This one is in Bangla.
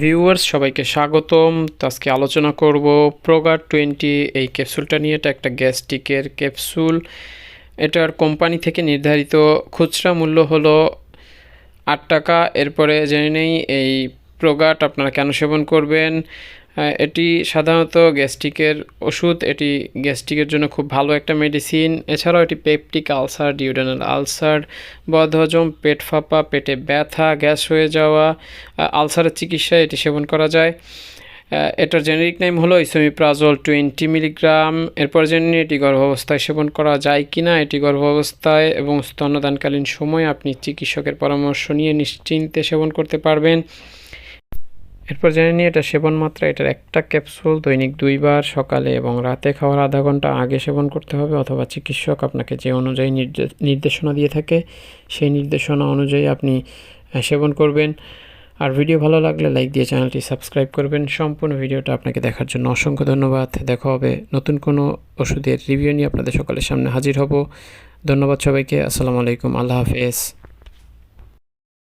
ভিউয়ার্স সবাইকে স্বাগতম। আজকে আলোচনা করব প্রোগার টোয়েন্টি এই ক্যাপসুলটা নিয়ে। এটা একটা গ্যাস্ট্রিকের ক্যাপসুল এটার কোম্পানি থেকে নির্ধারিত খুচরা মূল্য হলো আট টাকা। এরপরে জেনে নেই, এই প্রোগাট আপনারা কেন সেবন করবেন? এটি সাধারণত গ্যাস্ট্রিকের ওষুধ, এটি গ্যাস্ট্রিকের জন্য খুব ভালো একটা মেডিসিন এছাড়াও এটি পেপটিক আলসার ডিউডেনাল আলসার বদহজম, পেট ফাঁপা, পেটে ব্যথা, গ্যাস হয়ে যাওয়া আলসারের চিকিৎসায় এটি সেবন করা যায়। এটার জেনেরিক নেম হলো ইসোমিপ্রাজল টোয়েন্টি মিলিগ্রাম এরপর জেনে এটি গর্ভাবস্থায় সেবন করা যায় কি না এটি গর্ভাবস্থায় এবং স্তন্যদানকালীন সময়ে আপনি চিকিৎসকের পরামর্শ নিয়ে নিশ্চিন্তে সেবন করতে পারবেন। এরপর জেনে নিই, এটা সেবন মাত্রা, এটার একটা ক্যাপসুল দৈনিক দুইবার সকালে এবং রাতে খাওয়ার আধা ঘণ্টা আগে সেবন করতে হবে অথবা চিকিৎসক আপনাকে যে অনুযায়ী নির্দে- নির্দেশনা দিয়ে থাকে, সেই নির্দেশনা অনুযায়ী আপনি সেবন করবেন। আর ভিডিও ভালো লাগলে লাইক দিয়ে চ্যানেলটি সাবস্ক্রাইব করবেন। সম্পূর্ণ ভিডিওটা আপনাকে দেখার জন্য অসংখ্য ধন্যবাদ। দেখা হবে নতুন কোনো ওষুধের রিভিউ নিয়ে আপনাদের সকালের সামনে হাজির হব। ধন্যবাদ সবাইকে। আসসালামু আলাইকুম। আল্লাহ হাফেজ।